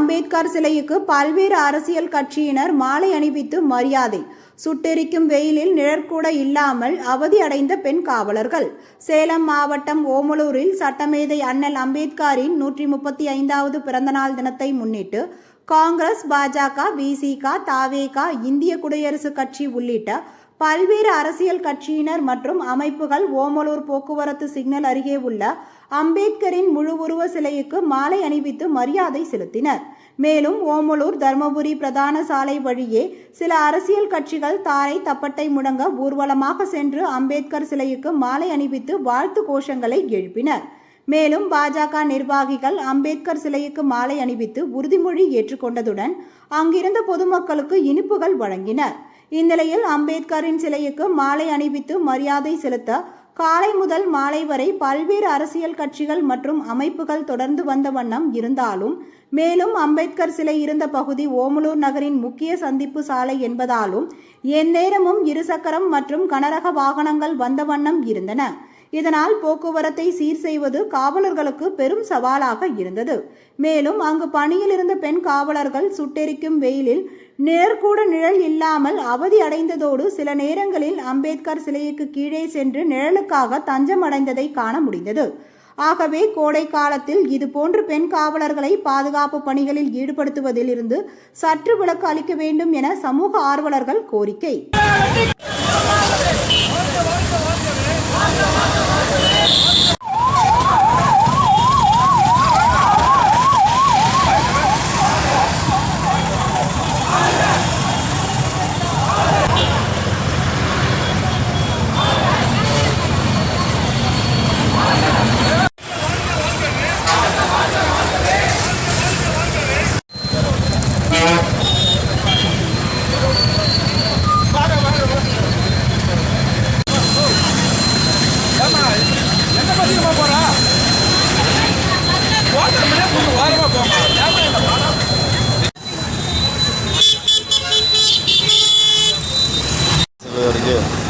அம்பேத்கர் சிலைக்கு பல்வேறு அரசியல் கட்சியினர் மாலை அணிவித்து மரியாதை. சுட்டெரிக்கும் வெயிலில் நிழற்கூட இல்லாமல் அவதி அடைந்த பெண் காவலர்கள். சேலம் மாவட்டம் ஓமலூரில் சட்டமேதை அண்ணல் அம்பேத்கரின் நூற்றி முப்பத்தி ஐந்தாவது பிறந்தநாள் தினத்தை முன்னிட்டு காங்கிரஸ் பாஜக விசிக தாவேகா இந்திய குடியரசுக் கட்சி உள்ளிட்ட பல்வேறு அரசியல் கட்சியினர் மற்றும் அமைப்புகள் ஓமலூர் போக்குவரத்து சிக்னல் அருகே உள்ள அம்பேத்கரின் முழு உருவ சிலைக்கு மாலை அணிவித்து மரியாதை செலுத்தினர். மேலும் ஓமலூர் தர்மபுரி பிரதான சாலை வழியே சில அரசியல் கட்சிகள் தாரை தப்பட்டை முடங்க ஊர்வலமாக சென்று அம்பேத்கர் சிலைக்கு மாலை அணிவித்து வாழ்த்து கோஷங்களை எழுப்பினர். மேலும் பாஜக நிர்வாகிகள் அம்பேத்கர் சிலைக்கு மாலை அணிவித்து உறுதிமொழி ஏற்றுக்கொண்டதுடன் அங்கிருந்த பொதுமக்களுக்கு இனிப்புகள் வழங்கினர். இந்நிலையில் அம்பேத்கரின் சிலைக்கு மாலை அணிவித்து மரியாதை செலுத்த காலை முதல் மாலை வரை பல்வேறு அரசியல் கட்சிகள் மற்றும் அமைப்புகள் தொடர்ந்து வந்த வண்ணம் இருந்தாலும் மேலும் அம்பேத்கர் சிலை இருந்த பகுதி ஓமலூர் நகரின் முக்கிய சந்திப்பு சாலை என்பதாலும் எந்நேரமும் இருசக்கரம் மற்றும் கனரக வாகனங்கள் வந்த வண்ணம் இருந்தன. இதனால் போக்குவரத்தை சீர் செய்வது காவலர்களுக்கு பெரும் சவாலாக இருந்தது. மேலும் அங்கு பணியில் இருந்த பெண் காவலர்கள் சுட்டெரிக்கும் வெயிலில் நிழற்கூட நிழல் இல்லாமல் அவதி அடைந்ததோடு சில நேரங்களில் அம்பேத்கர் சிலைக்கு கீழே சென்று நிழலுக்காக தஞ்சம் அடைந்ததை காண முடிந்தது. ஆகவே கோடை காலத்தில் இதுபோன்று பெண் காவலர்களை பாதுகாப்பு பணிகளில் ஈடுபடுத்துவதில் இருந்து சற்று விலக்கு அளிக்க வேண்டும் என சமூக ஆர்வலர்கள் கோரிக்கை. Do it again.